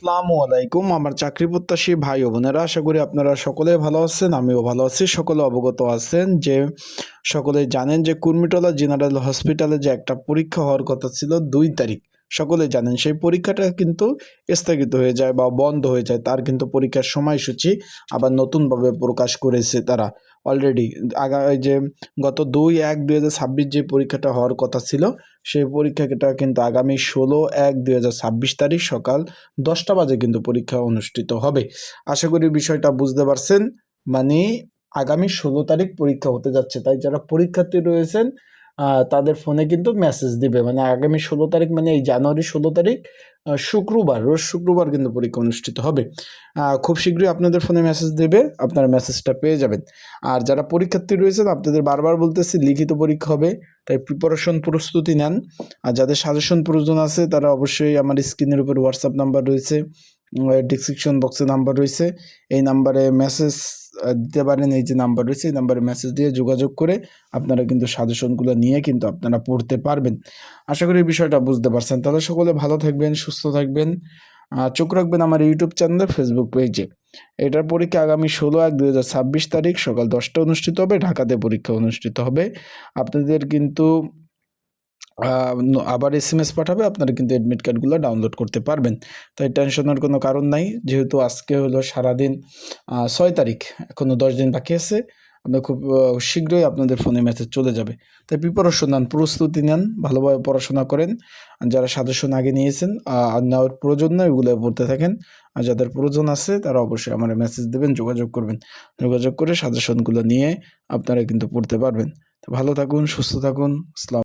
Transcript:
আসসালামু আলাইকুম। আমার চাকরি প্রত্যাশী ভাই ও বোনেরা, আশা করি আপনারা সকলে ভালো আছেন, আমিও ভালো আছি। সকলে অবগত আছেন যে সকলে জানেন যে কুর্মিটোলা জেনারেল হসপিটালে যে একটা পরীক্ষা হওয়ার কথা ছিল দুই তারিখ। সকলে জানেন, সেই পরীক্ষাটা কিন্তু স্থগিত হয়ে যায় বা বন্ধ হয়ে যায়। তার কিন্তু পরীক্ষার সময়সূচি আবার নতুনভাবে প্রকাশ করেছে তারা। অলরেডি আগা যে গত দুই এক দুই হাজার ছাব্বিশ যে পরীক্ষাটা হওয়ার কথা ছিল, সেই পরীক্ষাটা কিন্তু আগামী ষোলো এক দুই হাজার ছাব্বিশ তারিখ সকাল দশটা বাজে কিন্তু পরীক্ষা অনুষ্ঠিত হবে। আশা করি বিষয়টা বুঝতে পারছেন। মানে আগামী ষোলো তারিখ পরীক্ষা হতে যাচ্ছে। তাই যারা পরীক্ষার্থী রয়েছেন তাদের ফোনে কিন্তু মেসেজ দিবে। মানে আগামী ষোলো তারিখ মানে এই জানুয়ারি ষোলো তারিখ শুক্রবার, রোজ শুক্রবার কিন্তু পরীক্ষা অনুষ্ঠিত হবে। খুব শীঘ্রই আপনাদের ফোনে মেসেজ দেবে, আপনারা মেসেজটা পেয়ে যাবেন। আর যারা পরীক্ষার্থী রয়েছেন, আপনাদের বারবার বলতেছি, লিখিত পরীক্ষা হবে, তাই প্রিপারেশন প্রস্তুতি নেন। আর যাদের সাজেশন প্রয়োজন আছে, তারা অবশ্যই আমার স্ক্রিনের উপর হোয়াটসঅ্যাপ নাম্বার রয়েছে ডিসক্রিপশন বক্সে নাম্বার রয়েছে। এই নাম্বারে মেসেজ দিতে পারেন। এই যে নাম্বার রয়েছে, এই নাম্বারে মেসেজ দিয়ে যোগাযোগ করে আপনারা কিন্তু সাজেশনগুলো নিয়ে কিন্তু আপনারা পড়তে পারবেন। আশা করি এই বিষয়টা বুঝতে পারছেন। তাহলে সকলে ভালো থাকবেন, সুস্থ থাকবেন। চোখ রাখবেন আমার ইউটিউব চ্যানেলে ফেসবুক পেজে এটার পরীক্ষা আগামী ষোলো এক দুই তারিখ সকাল দশটা অনুষ্ঠিত হবে, ঢাকাতে পরীক্ষা অনুষ্ঠিত হবে। আপনাদের কিন্তু আবার এস এম এস পাঠাবে, আপনারা কিন্তু অ্যাডমিট কার্ডগুলো ডাউনলোড করতে পারবেন। তাই টেনশনের কোনো কারণ নাই, যেহেতু আজকে হলো সারাদিন ছয় তারিখ এখনও দশ দিন বাকি আছে আপনার খুব শীঘ্রই আপনাদের ফোনে মেসেজ চলে যাবে। তাই প্রিপারেশন নেন, প্রস্তুতি নেন, ভালোভাবে পড়াশোনা করেন যারা সাজেশন আগে নিয়েছেন আর নেওয়ার প্রয়োজন নয় ওগুলো পড়তে থাকেন, আর যাদের প্রয়োজন আছে, তারা অবশ্যই আমার মেসেজ দেবেন, যোগাযোগ করবেন। যোগাযোগ করে সাজেশনগুলো নিয়ে আপনারা কিন্তু পড়তে পারবেন। তো ভালো থাকুন, সুস্থ থাকুন